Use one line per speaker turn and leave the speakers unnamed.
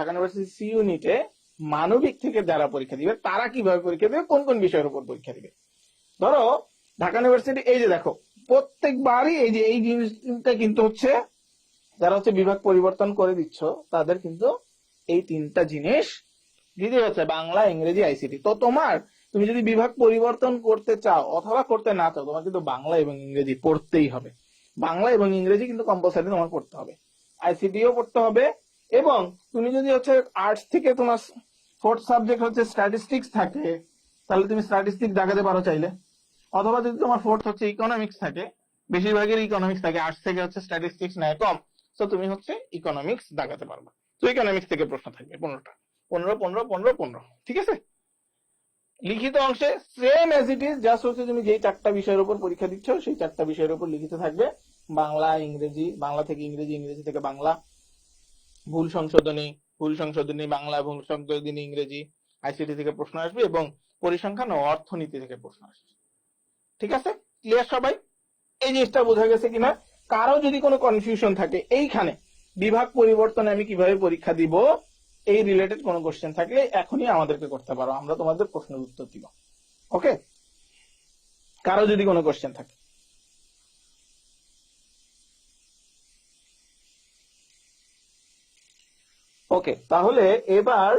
Dhaka university C ইউনিটে মানবিক থেকে যারা পরীক্ষা দিবে, তারা কীভাবে পরীক্ষা দিবে? কোন কোন বিষয়ের উপর পরীক্ষা দিবে? ধরো, ঢাকা ইউনিভার্সিটি এই যে দেখো, প্রত্যেকবারই এই যে এই জিনিসটা কিন্তু হচ্ছে, যারা হচ্ছে বিভাগ পরিবর্তন করে দিচ্ছ, তাদের কিন্তু এই তিনটা জিনিস দিতে হচ্ছে। বাংলা, ইংরেজি আইসিটি তো তোমার, তুমি যদি বিভাগ পরিবর্তন করতে চাও, অথবা করতে না চাও, তোমার কিন্তু বাংলা এবং ইংরেজি পড়তেই হবে। বাংলা এবং ইংরেজি কিন্তু কম্পালসারি তোমার পড়তে হবে। আইসিটিও পড়তে হবে এবং তুমি যদি হচ্ছে আর্টস থেকে তোমার ফোর্থ সাবজেক্ট হচ্ছে স্ট্যাটিস্টিক্স থাকে, তাহলে তুমি স্ট্যাটিস্টিক্স দেখাতে পারো চাইলে। অথবা যদি তোমার ফোর্থ হচ্ছে ইকোনমিক্স থাকে, বেশিরভাগের ইকোনমিক্স থাকে আর্টস থেকে হচ্ছে স্ট্যাটিস্টিক্স নেয় কম। তো তুমি হচ্ছে ইকোনমিক্স দেখাতে পারবা। তো ইকোনমিক্স থেকে প্রশ্ন থাকবে পনেরোটা। পনেরো পনেরো পনেরো পনেরো। ঠিক আছে? লিখিত অংশে same as it is just হচ্ছে তুমি যেই চারটা বিষয়ের উপর পরীক্ষা দিচ্ছ, সেই চারটা বিষয়ের উপর লিখিত থাকবে। বাংলা, ইংরেজি, বাংলা থেকে ইংরেজি ইংরেজি থেকে বাংলা। ভুল সংশোধনী ভুল সংশোধনী বাংলা, ভুল সংশোধনী ইংরেজি আইসিটি থেকে প্রশ্ন আসবে এবং পরিসংখ্যান ও অর্থনীতি থেকে প্রশ্ন আসবে। ঠিক আছে? ক্লিয়ার সবাই? এই জিনিসটা বোঝা গেছে কিনা? কারও যদি কোনো কনফিউশন থাকে, এইখানে বিভাগ পরিবর্তনে আমি কীভাবে পরীক্ষা দিব? এই রিলেটেড কোনো কোশ্চেন থাকলে এখনই আমাদেরকে করতে পারো। আমরা তোমাদের প্রশ্নের উত্তর দিব। ওকে কারও যদি কোনো কোশ্চেন থাকে ওকে তাহলে এবার